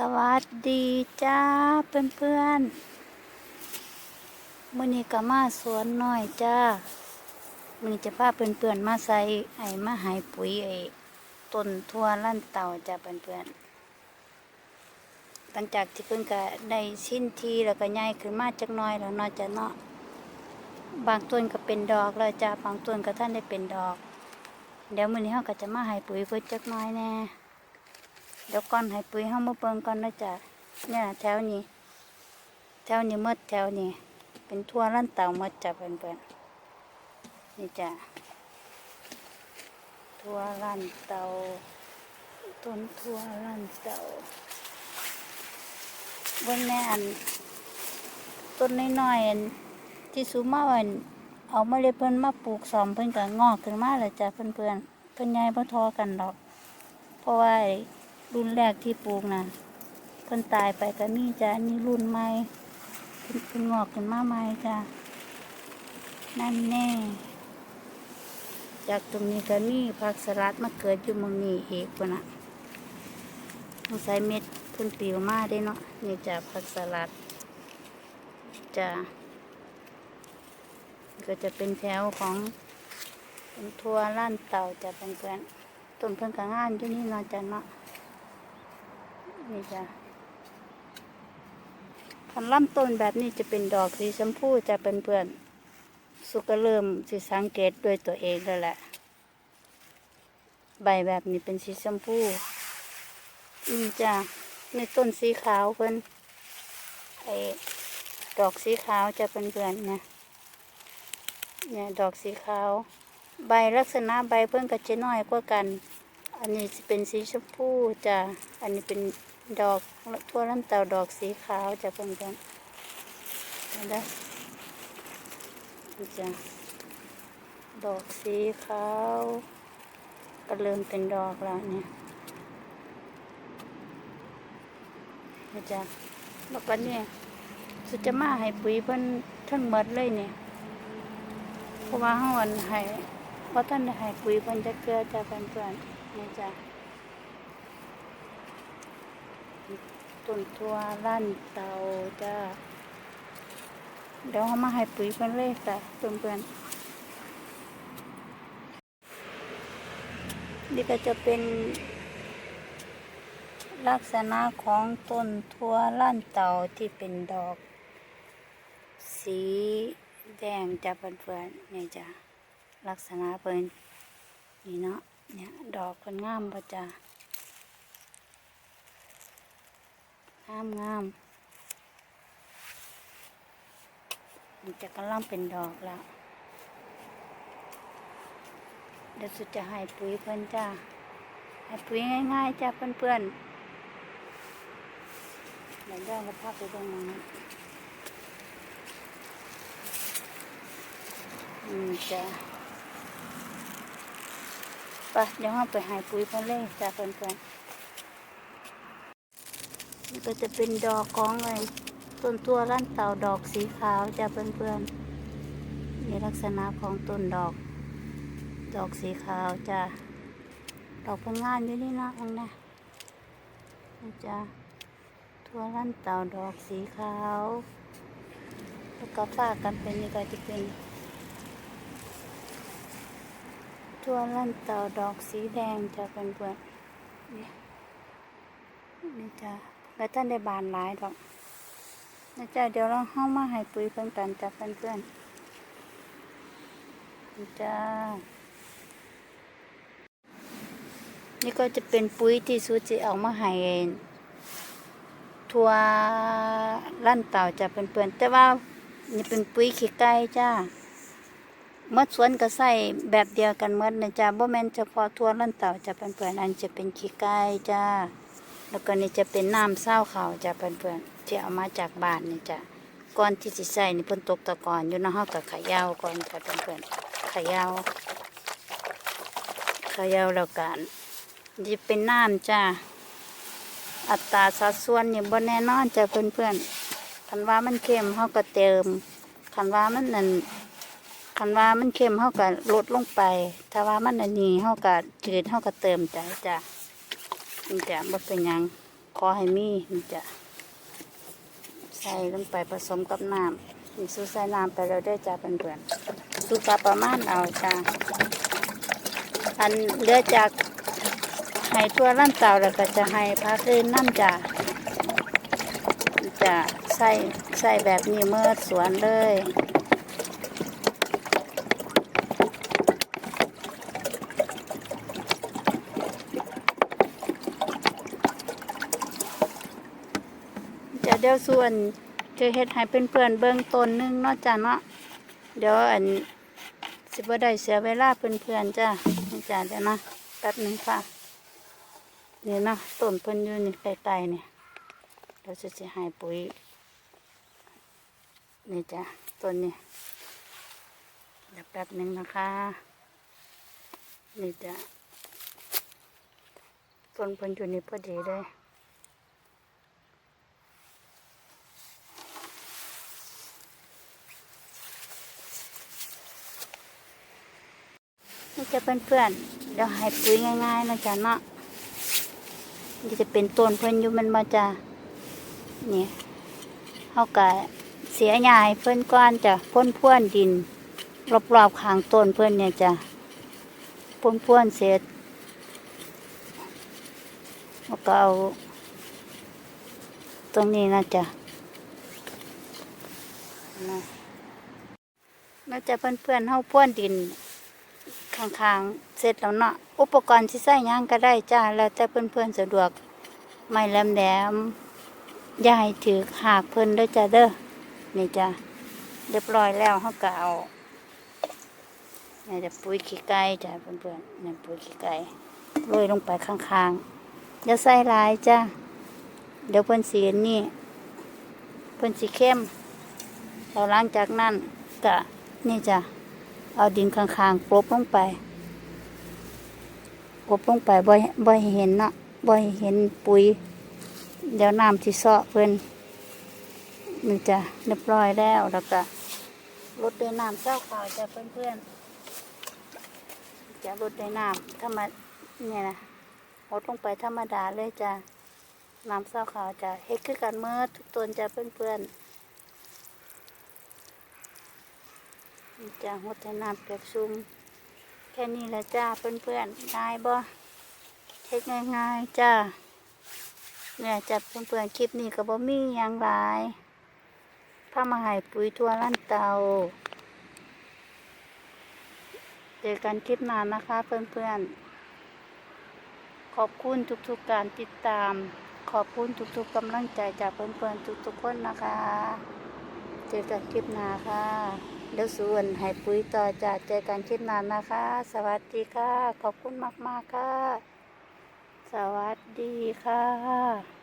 สวัสดีจ้าเพื่อนเพื่อนๆมื่อนี้ก็มาสวนน้อยจ้ามื่อนี้จะพาเพื่อนเพื่อนๆมาใส่ไอ้มาหายปุ๋ยไอ้ต้นทั่วลั่นเต่าจ้าเพื่อนเพื่อนๆหลังจากที่เพิ่นก็ได้ชิ้นทีแล้วก็ใหญ่ขึ้นมาจักน้อยแล้วเนาะจ้ะเนาะบางต้นก็เป็นดอกแล้วจ้าบางต้นก็ท่านได้เป็นดอก เดี๋ยวมื้อนี้เฮาก็จะมาให้ปุ๋ยเพิ่นจักน้อยแน่ เดี๋ยวก่อนให้ปุ๋ยเฮามาเบิ่งก่อนนะจ๊ะเนี่ยแถวนี้ แถวนี้หมดแถวนี้ เป็นทั่วลั่นเต่าหมดจ้ะเพิ่อนๆนี่จ้ะทั่วลั่นเต่าต้นทั่วลั่นเต่าเบิ่งแน่อันต้นน้อยๆอันที่สูงมาวันเอามาเลยเพิ่นมาปลูกสอมเพิ่นก็งอกขึ้นมาแล้วจ้ะเพิ่อนๆเพิ่นใหญ่บ่ทอกันดอก เพราะว่า รุ่นแรกที่ปลูกนะเพิ่นตายไปก็มีจ้ะอันนี่รุ่นใหม่เพิ่นงอกขึ้นมาใหม่จ้ะนั่นแน่ จากตรงนี้ก็มีผักสลัดมาเกิดอยู่มองนี้อีกพุ่นนะต้องใส่เม็ดเพิ่นปิวมาได้เนาะนี่จ้ะผักสลัดจ้ะก็จะเป็นแถวของเป็นทัวร์ล้านเต่าจะเพื่อนต้นเพิ่นก็งามอยู่นี่นาะจ้ะเนาะ นี่จ้ะคันลำต้นแบบนี้จะเป็นดอกสีชมพูจะเป็นเพื่อนๆสุกเริ่มสิสังเกตด้วยตัวเองแล้วแหละ ใบแบบนี้เป็นสีชมพูนี่จ้ะในต้นสีขาวเพิ่นไอ้ดอกสีขาวจะเป็นเพื่อนๆนะเนี่ยดอกสีขาว ใบลักษณะใบเพิ่อนก็จะน้อยกว่ากัน อันนี้จะเป็นสีชมพูจ้ะอันนี้เป็น ดอกทั่วลำเต่าดอกสีขาวจะเป็นกันเห็นไหมนี่จ้ะดอกสีขาวก็เริ่มเป็นดอกแล้วเนี่ยนี่จ้ะแล้วก็เนี่ยสุจะมาให้ปุ๋ยเพิ่นทั้งหมดเลยเนี่ยเพราะว่าเฮาอันให้ว่าะท่านให้ปุ๋ยเพิ่นจะเกลือจะเพื่อนนี่จ้ะ ต้นทัวลั่นเตาจ้า เดี๋ยวเฮามาให้ปุ๋ยเพิ่นเลยจ้ะเพื่อนๆนี่ก็จะเป็น ลักษณะของต้นทัวลั่นเตาที่เป็นดอก สีแดงจะเพื่อนๆนี่จ้ะลักษณะเพิ่อนนี่เนาะเนี่ยดอกเพิ่นงามปะจ้า งามงามมันจะกำลังเป็นดอกแล้ว เดี๋ยวสุดจะให้ปุ๋ยเพิ่อนจ้า ให้ปุ๋ยง่ายๆจ้าเพื่อนๆเดี๋ยวย่าจะพาไปตรงนั้นอืมจ้าไปเดี๋ยวเราไปใหายปุ๋ยเพิ่อนเลยจ้าเพื่อนๆ นี่ก็จะเป็นดอกของไอ้ต้นตัวร้านเต่าดอกสีขาวจ้าเพื่อนๆนี่ลักษณะของต้นดอก ดอกสีขาวจ้าดอกเพิ่นงามอยู่นี่นะอันะนี่จ้าทั่วร้านเต่าดอกสีขาวแล้วก็ฝากกันเป็นนี่ก็จะเป็นทัวลั่นเต่าดอกสีแดงจะเป็นเพื่อนนี่นี่จ้ะ แล้วท่านได้บานหลายดอกนะจ้ะเดี๋ยวเราเข้ามาให้ปุ๋ยเพิ่นกันจ้ะเพื่อนๆนี่จ้านี่ก็จะเป็นปุ๋ยที่ซูจิเอามาให้ทัวลั่นเต่าจะเป็นเพื่อนแต่ว่านี่เป็นปุ๋ยขี้ไก่จ้าเมื่อสวนก็ใส่แบบเดียวกันเมื่อนะจ๊ะบ่แมนเฉพาะทัวลั่นเต่าจะเป็นเพื่อนอันจะเป็นขี้ไก่จ้า แล้วก็นี่จะเป็นน้ำเศร้าเขาจะเป็นเพื่อนๆที่เอามาจากบ้านนี่จะก่อนที่สิใส่นี่เพิ่นตกตะกอนอยู่นาะฮาก็เขย่าก่อนจ้ะเพื่อนๆเขยาเขย่าแล้วกันจะเป็นน้ำจ้าอัตราสัดส่วนนี่บ่แน่นอนจ้ะเพื่อนๆคันว่ามันเค็มเฮาก็เติมคันว่ามันนั่นคันว่ามันเค็มเฮาก็ลดลงไป ถ้าว่ามันอันนี้เฮาก็จืดเฮาก็เติมใจจ้ะ นี่จะบ่เป็นยังขอให้มีนี่จะใส่ลงไปผสมกับน้ำนี่สูใส่น้ำไปแล้วได้จ้ะเพื่อนๆสูกะประมาณเอาจ้ะอันเลือจากให้ตัวร่างเต่าแล้วก็จะให้พักเล่นน้ำจ้ะจะใส่ใส่แบบนี้เมื่อสวนเลย ดี๋ยวส่วนจะเฮ็ดให้เพื่อนๆเบื้องต้นนึงเนาะจ้ะเนาะเดี๋ยวอันสิบ่ได้เสียเวลาเพื่อนๆจ้ะนี่จ้ะเดี๋ยวนะแป๊บหนึงค่ะเนี่เนะต้นเพิ่นอยู่นี่ใกล้ๆเนี่ยเดี๋ยวจะสิให้ปุ๋ยนี่จ้ะต้นนี้เดี๋ยวแป๊บหนึงนะคะนี่จ้ะต้นเพิ่นอยู่นี่พอดีเลย จะเป็นเพื่อนๆเดี๋ยวให้ปุ๋ยง่ายๆนะจ๊ะเนาะนี่จะเป็นต้นเพิ่อนอยู่มันมาจ้ะนี่เขาก็เสียหญ้าให้เพิ่อนก้อนจ้ะพ่นพ่วนดิน รอบๆข้างต้นเพิ่อนเนี่ยจ้ะพ่นพ่วนเสร็จแล้วก็เอาตรงนี้นะจ๊ะนะน่าจะเพื่อนๆเฮาพ่วนดิน ข้างๆ เสร็จแล้วเนาะ อุปกรณ์ที่ใส่ย่างก็ได้จ้า แล้วแต่เพื่อนๆสะดวก ไม่แหลมแหลมยาให้ถือหากเพิ่นด้อจ้าเด้อ นี่จ้าเรียบร้อยแล้วเขาก็เอานี่จะปุ๋ยขี้ไก่จ้าเพื่อนๆนี่ปุ๋ยขี้ไก่โรยลงไปข้างๆ อย่าใส่ลายจ้า เดี๋ยวเพิ่นสีนี่ เพิ่นสีเข้มแล้วหลังจากนั้นก็นี่จ้า เอาดินข้างๆกลบลงไปกลบลงไปบ่ใบ่ให้เห็นเนาะบ่ให้เห็นปุ๋ย เดี๋ยวน้ำที่ซาะเพิ่นนี่จะเรียบร้อยแล้วแล้วก็รดด้วยน้ำเจ้าขาวจะเพื่อนๆจะรดด้วยน้ำธรรมดเนี่ยนะหดลงไปธรรมดาเลยจ้ะน้ำเจ้าขาวจะเฮ็ดคือกันเมื่อทุกต้นจะเพื่อนๆ จ้าหัวใจน้ำเปียกชุ่มแค่นี้แหละจ้าเพื่อนๆง่ายบ่เฮ็ดง่ายๆจ้าเนี่ยจับเพื่อนๆคลิปนี้ก็บ่มีหยังหลายพามาให้ปุ๋ยทั่วลั่นเตาเจอกันคลิปหน้านะคะเพื่อนๆ ขอบคุณทุกๆการติดตาม ขอบคุณทุกๆกำลังใจจากเพื่อนๆทุกๆคนนะคะ เจอกันคลิปหน้าค่ะ เดี๋ยวส่วนให้ปุ๋ยต่อจากเจอกันคลิปหน้านะคะ สวัสดีค่ะ ขอบคุณมาก ๆ ค่ะ สวัสดีค่ะ